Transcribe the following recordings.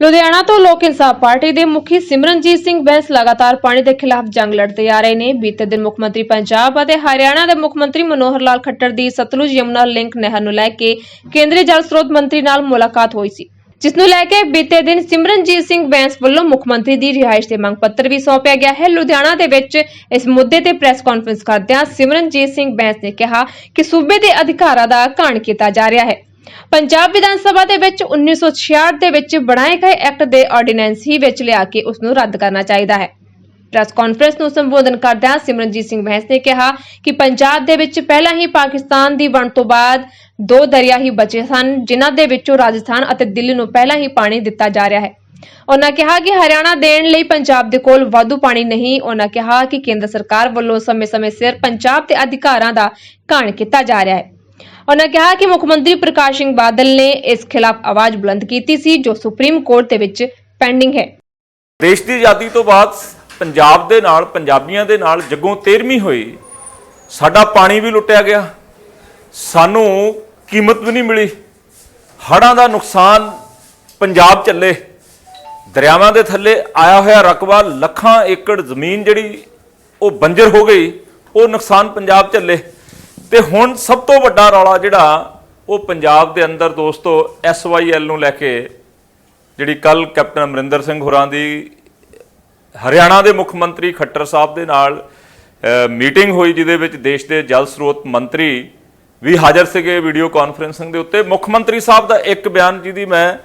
ਲੁਧਿਆਣਾ ਤੋਂ ਲੋਕ ਇਨਸਾਫ ਪਾਰਟੀ ਦੇ ਮੁਖੀ ਸਿਮਰਨਜੀਤ ਸਿੰਘ ਬੈਂਸ ਲਗਾਤਾਰ ਪਾਣੀ ਦੇ ਖਿਲਾਫ ਜੰਗ ਲੜਦੇ ਆ ਰਹੇ ਨੇ। ਬੀਤੇ ਦਿਨ ਮੁੱਖ ਮੰਤਰੀ ਪੰਜਾਬ ਅਤੇ ਹਰਿਆਣਾ ਦੇ ਮੁੱਖ ਮੰਤਰੀ ਮਨੋਹਰ ਲਾਲ ਖੱਟਰ ਦੀ ਸਤਲੁਜ ਯਮੁਨਾ ਲਿੰਕ ਨਹਿਰ ਨੂੰ ਲੈ ਕੇ ਕੇਂਦਰੀ ਜਲ ਸਰੋਤ ਮੰਤਰੀ ਨਾਲ ਮੁਲਾਕਾਤ ਹੋਈ ਸੀ, ਜਿਸ ਨੂੰ ਲੈ ਕੇ ਬੀਤੇ ਦਿਨ ਸਿਮਰਨਜੀਤ ਸਿੰਘ ਬੈਂਸ ਵੱਲੋਂ ਮੁੱਖ ਮੰਤਰੀ ਦੀ ਰਿਹਾਇਸ਼ ਦੇ ਮੰਗ ਪੱਤਰ ਵੀ ਸੌਂਪਿਆ ਗਿਆ ਹੈ। ਲੁਧਿਆਣਾ ਦੇ ਵਿੱਚ ਇਸ ਮੁੱਦੇ ਤੇ ਪ੍ਰੈਸ ਕਾਨਫਰੰਸ ਕਰਦਿਆਂ ਸਿਮਰਨਜੀਤ ਸਿੰਘ ਬੈਂਸ ਨੇ ਕਿਹਾ ਕਿ ਸੂਬੇ ਦੇ ਅਧਿਕਾਰਾਂ ਦਾ ਘਾਣ ਕੀਤਾ ਜਾ ਰਿਹਾ ਹੈ। ਪੰਜਾਬ ਵਿਧਾਨ ਸਭਾ ਦੇ ਵਿੱਚ 1966 ਦੇ ਵਿੱਚ ਬਣਾਏ ਗਏ ਐਕਟ ਦੇ ਆਰਡੀਨੈਂਸ ਹੀ ਵਿੱਚ ਲਿਆ ਕੇ ਉਸ ਨੂੰ ਰੱਦ ਕਰਨਾ ਚਾਹੀਦਾ ਹੈ। ਪ੍ਰੈਸ ਕਾਨਫਰੰਸ ਨੂੰ ਸੰਬੋਧਨ ਕਰਦਿਆਂ ਸਿਮਰਨਜੀਤ ਸਿੰਘ ਬਹਿਸ ਨੇ ਕਿਹਾ ਕਿ ਪੰਜਾਬ ਦੇ ਵਿੱਚ ਪਹਿਲਾਂ ਹੀ ਪਾਕਿਸਤਾਨ ਦੀ ਵੰਡ ਤੋਂ ਬਾਅਦ ਦੋ ਦਰਿਆ ਹੀ ਬਚੇ ਸਨ, ਜਿਨ੍ਹਾਂ ਦੇ ਵਿੱਚੋਂ ਰਾਜਸਥਾਨ ਅਤੇ ਦਿੱਲੀ ਨੂੰ ਪਹਿਲਾਂ ਹੀ ਪਾਣੀ ਦਿੱਤਾ ਜਾ ਰਿਹਾ ਹੈ। ਉਹਨਾਂ ਕਿਹਾ ਕਿ ਹਰਿਆਣਾ ਦੇਣ ਲਈ ਪੰਜਾਬ ਦੇ ਕੋਲ ਵਾਧੂ ਪਾਣੀ ਨਹੀਂ ਉਹਨਾਂ ਕਿਹਾ ਕਿ ਕੇਂਦਰ ਸਰਕਾਰ ਵੱਲੋਂ ਸਮੇਂ-ਸਮੇਂ ਸਿਰ ਪੰਜਾਬ ਦੇ ਅਧਿਕਾਰਾਂ ਦਾ ਘਾਣ ਕੀਤਾ ਜਾ ਰਿਹਾ ਹੈ। ਉਹਨਾਂ ਕਿਹਾ ਕਿ ਮੁੱਖ ਮੰਤਰੀ ਪ੍ਰਕਾਸ਼ ਸਿੰਘ ਬਾਦਲ ਨੇ ਇਸ ਖਿਲਾਫ ਆਵਾਜ਼ ਬੁਲੰਦ ਕੀਤੀ ਸੀ, ਜੋ ਸੁਪਰੀਮ ਕੋਰਟ ਦੇ ਵਿੱਚ ਪੈਂਡਿੰਗ ਹੈ। ਦੇਸ਼ ਦੀ ਆਜ਼ਾਦੀ ਤੋਂ ਬਾਅਦ ਪੰਜਾਬ ਦੇ ਨਾਲ, ਪੰਜਾਬੀਆਂ ਦੇ ਨਾਲ ਜੱਗੋਂ 13ਵੀਂ ਹੋਈ, ਸਾਡਾ ਪਾਣੀ ਵੀ ਲੁੱਟਿਆ ਗਿਆ। ਸਾਨੂੰ ਕੀਮਤ ਵੀ ਨਹੀਂ ਮਿਲੀ। ਹੜ੍ਹਾਂ ਦਾ ਨੁਕਸਾਨ ਪੰਜਾਬ ਚੱਲੇ। ਦਰਿਆਵਾਂ ਦੇ ਥੱਲੇ ਆਇਆ ਹੋਇਆ ਰਕਬਾ, ਲੱਖਾਂ ਏਕੜ ਜ਼ਮੀਨ ਜਿਹੜੀ ਉਹ ਬੰਜਰ ਹੋ ਗਈ, ਉਹ ਨੁਕਸਾਨ ਪੰਜਾਬ ਝੱਲੇ ਤੇ ਹੁਣ ਸਭ ਤੋਂ ਵੱਡਾ ਰੌਲਾ ਜਿਹੜਾ ਉਹ ਪੰਜਾਬ ਦੇ ਅੰਦਰ ਦੋਸਤੋ ਐਸਵਾਈਐਲ ਨੂੰ ਲੈ ਕੇ ਜਿਹੜੀ ਕੱਲ ਕੈਪਟਨ ਅਮਰਿੰਦਰ ਸਿੰਘ ਹੋਰਾਂ ਦੀ, ਹਰਿਆਣਾ ਦੇ ਮੁੱਖ ਮੰਤਰੀ ਖੱਟਰ ਸਾਹਿਬ ਦੇ ਨਾਲ ਮੀਟਿੰਗ ਹੋਈ ਜਿਹਦੇ ਵਿੱਚ ਦੇਸ਼ ਦੇ ਜਲ ਸਰੋਤ ਮੰਤਰੀ ਵੀ ਹਾਜ਼ਰ ਸੀਗੇ ਵੀਡੀਓ ਕਾਨਫਰੈਂਸਿੰਗ ਦੇ ਉੱਤੇ। ਮੁੱਖ ਮੰਤਰੀ ਸਾਹਿਬ ਦਾ ਇੱਕ ਬਿਆਨ ਜਿਹਦੀ ਮੈਂ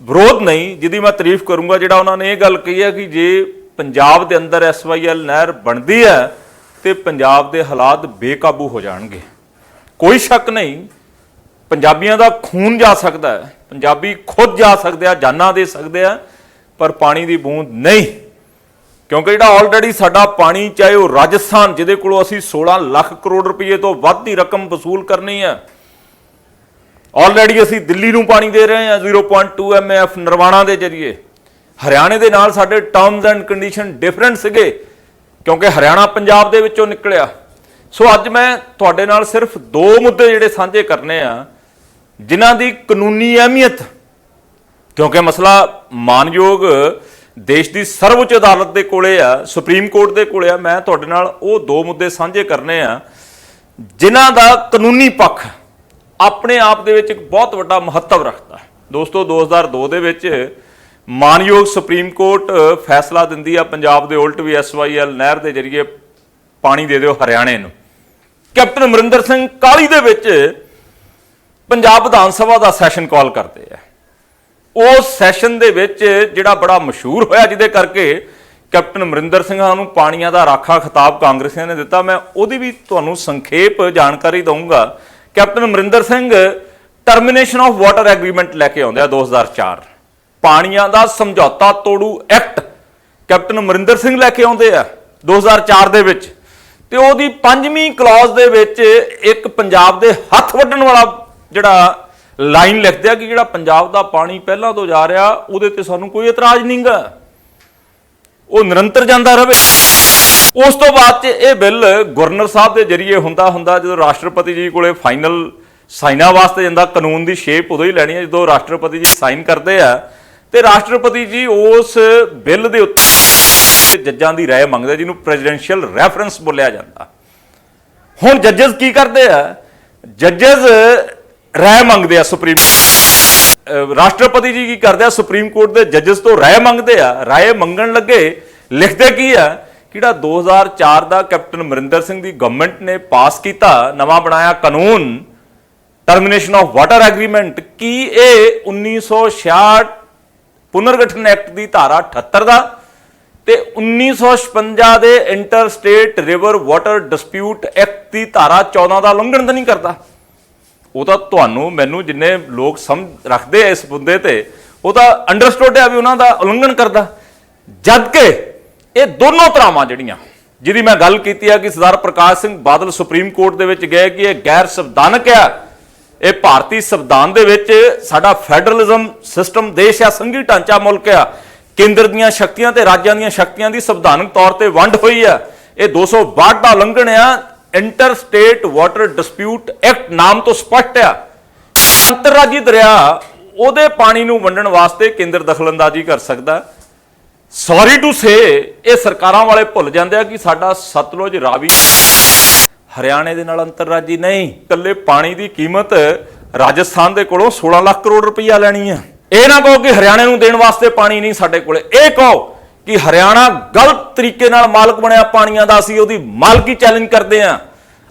ਵਿਰੋਧ ਨਹੀਂ, ਜਿਹਦੀ ਮੈਂ ਤਾਰੀਫ ਕਰੂੰਗਾ, ਜਿਹੜਾ ਉਹਨਾਂ ਨੇ ਇਹ ਗੱਲ ਕਹੀ ਹੈ ਕਿ ਜੇ ਪੰਜਾਬ ਦੇ ਅੰਦਰ ਐਸਵਾਈਐਲ ਨਹਿਰ ਬਣਦੀ ਹੈ ਤੇ ਪੰਜਾਬ ਦੇ ਹਾਲਾਤ ਬੇਕਾਬੂ ਹੋ ਜਾਣਗੇ। ਕੋਈ ਸ਼ੱਕ ਨਹੀਂ, ਪੰਜਾਬੀਆਂ ਦਾ ਖੂਨ ਜਾ ਸਕਦਾ ਹੈ, ਪੰਜਾਬੀ ਖੁਦ ਜਾ ਸਕਦੇ ਆ, ਜਾਨਾਂ ਦੇ ਸਕਦੇ ਆ, ਪਰ ਪਾਣੀ ਦੀ ਬੂੰਦ ਨਹੀਂ। ਕਿਉਂਕਿ ਜਿਹੜਾ ਆਲਰੇਡੀ ਸਾਡਾ ਪਾਣੀ, ਚਾਹੇ ਉਹ ਰਾਜਸਥਾਨ, ਜਿਹਦੇ ਕੋਲੋਂ ਅਸੀਂ 16 ਲੱਖ ਕਰੋੜ ਰੁਪਏ ਤੋਂ ਵੱਧ ਦੀ ਰਕਮ ਵਸੂਲ ਕਰਨੀ ਹੈ ਆਲਰੇਡੀ ਅਸੀਂ ਦਿੱਲੀ ਨੂੰ ਪਾਣੀ ਦੇ ਰਹੇ ਹਾਂ 0.2 ਐਮਐਫ ਨਰਵਾਣਾ ਦੇ ਜ਼ਰੀਏ। ਹਰਿਆਣੇ ਦੇ ਨਾਲ ਸਾਡੇ ਟਰਮਸ ਐਂਡ ਕੰਡੀਸ਼ਨ ਡਿਫਰੈਂਟ ਸੀਗੇ। ਕਿਉਂਕਿ ਹਰਿਆਣਾ ਪੰਜਾਬ ਦੇ ਵਿੱਚੋਂ ਨਿਕਲਿਆ। ਸੋ ਅੱਜ ਮੈਂ ਤੁਹਾਡੇ ਨਾਲ ਸਿਰਫ ਦੋ ਮੁੱਦੇ ਜਿਹੜੇ ਸਾਂਝੇ ਕਰਨੇ ਆ, ਜਿਨ੍ਹਾਂ ਦੀ ਕਾਨੂੰਨੀ ਅਹਿਮੀਅਤ। ਕਿਉਂਕਿ ਮਸਲਾ ਮਾਨਯੋਗ ਦੇਸ਼ ਦੀ ਸਰਵਉੱਚ ਅਦਾਲਤ ਦੇ ਕੋਲੇ ਆ, ਸੁਪਰੀਮ ਕੋਰਟ ਦੇ ਕੋਲੇ ਆ, ਮੈਂ ਤੁਹਾਡੇ ਨਾਲ ਉਹ ਦੋ ਮੁੱਦੇ ਸਾਂਝੇ ਕਰਨੇ ਆ, ਜਿਨ੍ਹਾਂ ਦਾ ਕਾਨੂੰਨੀ ਪੱਖ ਆਪਣੇ ਆਪ ਦੇ ਵਿੱਚ ਇੱਕ ਬਹੁਤ ਵੱਡਾ ਮਹੱਤਵ ਰੱਖਦਾ। ਹੈ ਦੋਸਤੋ 2002 ਦੇ ਵਿੱਚ ਮਾਨਯੋਗ ਸੁਪਰੀਮ ਕੋਰਟ ਫੈਸਲਾ ਦਿੰਦੀ ਆ ਪੰਜਾਬ ਦੇ ਉਲਟ ਵੀ ਐਸਵਾਈਐਲ ਨਹਿਰ ਦੇ ਜ਼ਰੀਏ ਪਾਣੀ ਦੇ ਦਿਓ ਹਰਿਆਣੇ ਨੂੰ। ਕੈਪਟਨ ਅਮਰਿੰਦਰ ਸਿੰਘ ਕਾਲੀ ਦੇ ਵਿੱਚ ਪੰਜਾਬ ਵਿਧਾਨ ਸਭਾ ਦਾ ਸੈਸ਼ਨ ਕਾਲ ਕਰਦੇ ਆ। ਉਸ ਸੈਸ਼ਨ ਦੇ ਵਿੱਚ ਜਿਹੜਾ ਬੜਾ ਮਸ਼ਹੂਰ ਹੋਇਆ ਜਿਹਦੇ ਕਰਕੇ ਕੈਪਟਨ ਅਮਰਿੰਦਰ ਸਿੰਘਾਂ ਨੂੰ ਪਾਣੀਆਂ ਦਾ ਰਾਖਾ ਖਿਤਾਬ ਕਾਂਗਰਸੀਆਂ ਨੇ ਦਿੱਤਾ। ਮੈਂ ਉਹਦੀ ਵੀ ਤੁਹਾਨੂੰ ਸੰਖੇਪ ਜਾਣਕਾਰੀ ਦਊਂਗਾ। Captain Amarinder Singh, termination of water agreement ਲੈ ਕੇ ਆਉਂਦੇ ਆ 2004 ਪਾਣੀਆਂ ਦਾ ਸਮਝੌਤਾ ਤੋੜੂ ਐਕਟ। ਕੈਪਟਨ ਅਮਰਿੰਦਰ ਸਿੰਘ ਲੈ ਕੇ ਆਉਂਦੇ ਆ 2004 ਦੇ ਵਿੱਚ। ਤੇ ਉਹਦੀ ਪੰਜਵੀਂ ਕਲੌਜ਼ ਦੇ ਵਿੱਚ ਇੱਕ ਪੰਜਾਬ ਦੇ ਹੱਥ ਵੱਢਣ ਵਾਲਾ ਜਿਹੜਾ ਲਾਈਨ ਲਿਖਦੇ ਆ ਕਿ ਜਿਹੜਾ ਪੰਜਾਬ ਦਾ ਪਾਣੀ ਪਹਿਲਾਂ ਤੋਂ ਜਾ ਰਿਹਾ, ਉਹਦੇ ਤੇ ਸਾਨੂੰ ਕੋਈ ਇਤਰਾਜ਼ ਨਹੀਂਗਾ। ਉਹ ਨਿਰੰਤਰ ਜਾਂਦਾ ਰਹੇ। ਉਸ ਤੋਂ ਬਾਅਦ ਚ ਇਹ ਬਿੱਲ ਗਵਰਨਰ ਸਾਹਿਬ ਦੇ ਜਰੀਏ ਹੁੰਦਾ ਹੁੰਦਾ ਜਦੋਂ ਰਾਸ਼ਟਰਪਤੀ ਜੀ ਕੋਲੇ ਫਾਈਨਲ ਸਾਈਨਾਂ ਵਾਸਤੇ ਜਾਂਦਾ, ਕਾਨੂੰਨ ਦੀ ਸ਼ੇਪ ਉਦੋਂ ਹੀ ਲੈਣੀ ਹੈ ਜਦੋਂ ਰਾਸ਼ਟਰਪਤੀ ਜੀ ਸਾਈਨ ਕਰਦੇ ਆ। ਤੇ ਰਾਸ਼ਟਰਪਤੀ ਜੀ ਉਸ ਬਿੱਲ ਦੇ ਉੱਤੇ ਜੱਜਾਂ ਦੀ رائے ਮੰਗਦੇ ਜਿਹਨੂੰ ਪ੍ਰੈਜ਼ੀਡੈਂਸ਼ੀਅਲ ਰੈਫਰੈਂਸ ਬੋਲਿਆ ਜਾਂਦਾ ਹੁਣ ਜੱਜਸ ਕੀ ਕਰਦੇ ਆ ਜੱਜਸ ਰਾਏ ਮੰਗਦੇ ਆ ਸੁਪਰੀਮ ਅਹ ਰਾਸ਼ਟਰਪਤੀ ਜੀ ਕੀ ਕਰਦੇ ਆ ਸੁਪਰੀਮ ਕੋਰਟ ਦੇ ਜੱਜਸ ਤੋਂ ਰਾਏ ਮੰਗਦੇ ਆ ਰਾਏ ਮੰਗਣ ਲੱਗੇ ਲਿਖਦੇ ਕੀ ਆ ਕਿਹੜਾ 2004 ਦਾ ਕੈਪਟਨ ਅਮਰਿੰਦਰ ਸਿੰਘ ਦੀ ਗਵਰਨਮੈਂਟ ਨੇ ਪਾਸ ਕੀਤਾ ਨਵਾਂ ਬਣਾਇਆ ਕਾਨੂੰਨ ਟਰਮੀਨੇਸ਼ਨ ਆਫ ਵਾਟਰ ਐਗਰੀਮੈਂਟ ਕੀ ਇਹ 1966 ਪੁਨਰਗਠਨ ਐਕਟ ਦੀ ਧਾਰਾ 78 ਦਾ ਤੇ 1956 ਦੇ inter state river water dispute act ਦੀ ਧਾਰਾ 14 ਦਾ ਉਲੰਘਣ ਤਾਂ ਨਹੀਂ ਕਰਦਾ। ਉਹ ਤਾਂ ਤੁਹਾਨੂੰ, ਮੈਨੂੰ ਜਿੰਨੇ ਲੋਕ ਸਮਝ ਰੱਖਦੇ ਆ ਇਸ ਮੁੱਦੇ ਤੇ, ਉਹ ਤਾਂ ਅੰਡਰਸਟੂਡ ਹੈ ਵੀ ਉਹਨਾਂ ਦਾ ਉਲੰਘਣ ਕਰਦਾ। ਜਦ ਕਿ ਇਹ ਦੋਨੋਂ ਧਰਾਵਾਂ ਜਿਹੜੀਆਂ, ਜਿਹਦੀ ਮੈਂ ਗੱਲ ਕੀਤੀ ਆ ਕਿ ਸਰਦਾਰ ਪ੍ਰਕਾਸ਼ ਸਿੰਘ ਬਾਦਲ ਸੁਪਰੀਮ ਕੋਰਟ ਦੇ ਵਿੱਚ ਗਏ ਕਿ ਇਹ ਗੈਰ ਸੰਵਿਧਾਨਕ ਆ ਇਹ ਭਾਰਤੀ ਸੰਵਿਧਾਨ ਦੇ ਵਿੱਚ ਸਾਡਾ ਫੈਡਰਲਿਜ਼ਮ ਸਿਸਟਮ, ਦੇਸ਼ ਆ, ਸੰਘੀ ਢਾਂਚਾ ਮੁਲਕ ਆ, ਕੇਂਦਰ ਦੀਆਂ ਸ਼ਕਤੀਆਂ ਤੇ ਰਾਜਾਂ ਦੀਆਂ ਸ਼ਕਤੀਆਂ ਦੀ ਸੰਵਿਧਾਨਕ ਤੌਰ ਤੇ ਵੰਡ ਹੋਈ ਆ। ਇਹ 262 ਦਾ ਉਲੰਘਣ ਆ inter state water dispute act ਨਾਮ ਤੋਂ ਸਪਸ਼ਟ ਆ। ਅੰਤਰਰਾਜੀ ਦਰਿਆ ਉਹਦੇ ਪਾਣੀ ਨੂੰ ਵੰਡਣ ਵਾਸਤੇ ਕੇਂਦਰ ਦਖਲਅੰਦਾਜ਼ੀ ਕਰ ਸਕਦਾ। ਸੌਰੀ ਟੂ ਸੇ ਇਹ ਸਰਕਾਰਾਂ ਵਾਲੇ ਭੁੱਲ ਜਾਂਦੇ ਆ ਕਿ ਸਾਡਾ ਸਤਲੁਜ ਰਾਵੀ ਹਰਿਆਣੇ ਦੇ ਨਾਲ ਅੰਤਰਰਾਜੀ ਨਹੀਂ। ਇਕੱਲੇ ਪਾਣੀ ਦੀ ਕੀਮਤ ਰਾਜਸਥਾਨ ਦੇ ਕੋਲੋਂ 16 ਲੱਖ ਕਰੋੜ ਰੁਪਈਆ ਲੈਣੀ ਹੈ। ਇਹ ਨਾ ਕਹੋ ਕਿ ਹਰਿਆਣੇ ਨੂੰ ਦੇਣ ਵਾਸਤੇ ਪਾਣੀ ਨਹੀਂ ਸਾਡੇ ਕੋਲੇ। ਇਹ ਕਹੋ ਕਿ ਹਰਿਆਣਾ ਗਲਤ ਤਰੀਕੇ ਨਾਲ ਮਾਲਕ ਬਣਿਆ ਪਾਣੀਆਂ ਦਾ, ਅਸੀਂ ਉਹਦੀ ਮਾਲਕੀ ਚੈਲੰਜ ਕਰਦੇ ਹਾਂ।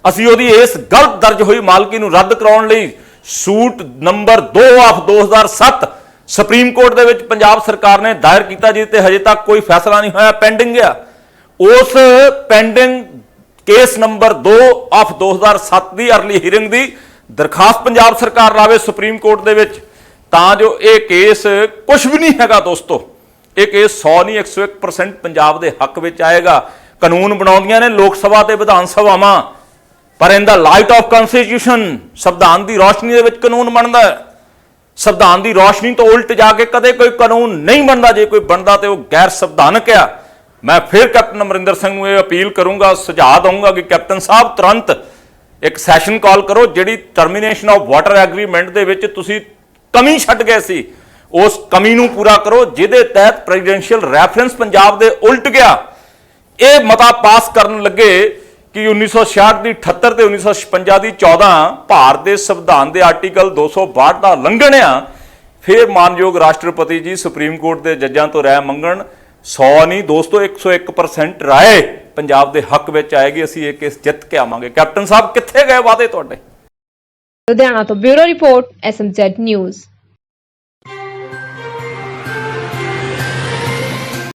ਅਸੀਂ ਉਹਦੀ ਇਸ ਗਲਤ ਦਰਜ ਹੋਈ ਮਾਲਕੀ ਨੂੰ ਰੱਦ ਕਰਾਉਣ ਲਈ suit number 2 of 2007 supreme court ਦੇ ਵਿੱਚ ਪੰਜਾਬ ਸਰਕਾਰ ਨੇ ਦਾਇਰ ਕੀਤਾ, ਜਿਹਦੇ ਤੇ ਹਜੇ ਤੱਕ ਕੋਈ ਫੈਸਲਾ ਨਹੀਂ ਹੋਇਆ ਪੈਂਡਿੰਗ ਆ। ਉਸ ਪੈਂਡਿੰਗ ਕੇਸ ਨੰਬਰ 2 ਆਫ 2007 ਦੀ ਅਰਲੀ ਹੀਰਿੰਗ ਦੀ ਦਰਖਾਸਤ ਪੰਜਾਬ ਸਰਕਾਰ ਲਾਵੇ ਸੁਪਰੀਮ ਕੋਰਟ ਦੇ ਵਿੱਚ, ਤਾਂ ਜੋ ਇਹ ਕੇਸ ਕੁਝ ਵੀ ਨਹੀਂ ਹੈਗਾ ਦੋਸਤੋ। ਇਹ ਕੇਸ 100 ਨਹੀਂ 101% ਪੰਜਾਬ ਦੇ ਹੱਕ ਵਿੱਚ ਆਏਗਾ। ਕਾਨੂੰਨ ਬਣਾਉਂਦੀਆਂ ਨੇ ਲੋਕ ਸਭਾ ਤੇ ਵਿਧਾਨ ਸਭਾਵਾਂ, ਪਰ in the light of constitution ਸੰਵਿਧਾਨ ਦੀ ਰੋਸ਼ਨੀ ਦੇ ਵਿੱਚ ਕਾਨੂੰਨ ਬਣਦਾ ਹੈ। ਸੰਵਿਧਾਨ ਦੀ ਰੋਸ਼ਨੀ ਤੋਂ ਉਲਟ ਜਾ ਕੇ ਕਦੇ ਕੋਈ ਕਾਨੂੰਨ ਨਹੀਂ ਬਣਦਾ, ਜੇ ਕੋਈ ਬਣਦਾ ਤੇ ਉਹ ਗੈਰ ਸੰਵਿਧਾਨਕ ਆ। ਮੈਂ ਫਿਰ ਕੈਪਟਨ ਅਮਰਿੰਦਰ ਸਿੰਘ ਨੂੰ ਇਹ ਅਪੀਲ ਕਰੂੰਗਾ, ਸੁਝਾਅ ਦਊਂਗਾ ਕਿ ਕੈਪਟਨ ਸਾਹਿਬ ਤੁਰੰਤ ਇੱਕ ਸੈਸ਼ਨ ਕਾਲ ਕਰੋ ਜਿਹੜੀ ਟਰਮੀਨੇਸ਼ਨ ਆਫ ਵਾਟਰ ਐਗਰੀਮੈਂਟ ਦੇ ਵਿੱਚ ਤੁਸੀਂ ਕਮੀ ਛੱਡ ਗਏ ਸੀ। ਉਸ ਕਮੀ ਨੂੰ ਪੂਰਾ ਕਰੋ, ਜਿਹਦੇ ਤਹਿਤ ਪ੍ਰੈਜ਼ੀਡੈਂਸ਼ੀਅਲ ਰੈਫਰੈਂਸ ਪੰਜਾਬ ਦੇ ਉਲਟ ਗਿਆ। ਇਹ ਮਤਾ ਪਾਸ ਕਰਨ ਲੱਗੇ ਕਿ 1966 ਦੀ 78 ਤੇ 1956 ਦੀ 14 ਭਾਰਤ ਦੇ ਸੰਵਿਧਾਨ ਦੇ ਆਰਟੀਕਲ 262 ਦਾ ਉਲੰਘਣ ਆ। ਫਿਰ ਮਾਨਯੋਗ ਰਾਸ਼ਟਰਪਤੀ ਜੀ, ਸੁਪਰੀਮ ਕੋਰਟ ਦੇ ਜੱਜਾਂ ਤੋਂ ਰਾਏ ਮੰਗਣ 100 ਨਹੀਂ, ਦੋਸਤੋ 101% ਰਾਏ ਪੰਜਾਬ ਦੇ ਹੱਕ ਵਿੱਚ ਆਏਗੀ। ਅਸੀਂ ਇਹ ਕੇਸ ਜਿੱਤ ਕੇ ਆਵਾਂਗੇ। ਕੈਪਟਨ ਸਾਹਿਬ, ਕਿੱਥੇ ਗਏ ਵਾਅਦੇ ਤੁਹਾਡੇ? ਲੁਧਿਆਣਾ ਤੋਂ ਬਿਊਰੋ ਰਿਪੋਰਟ ਐਸਐਮਜ਼ੈਡ ਨਿਊਜ਼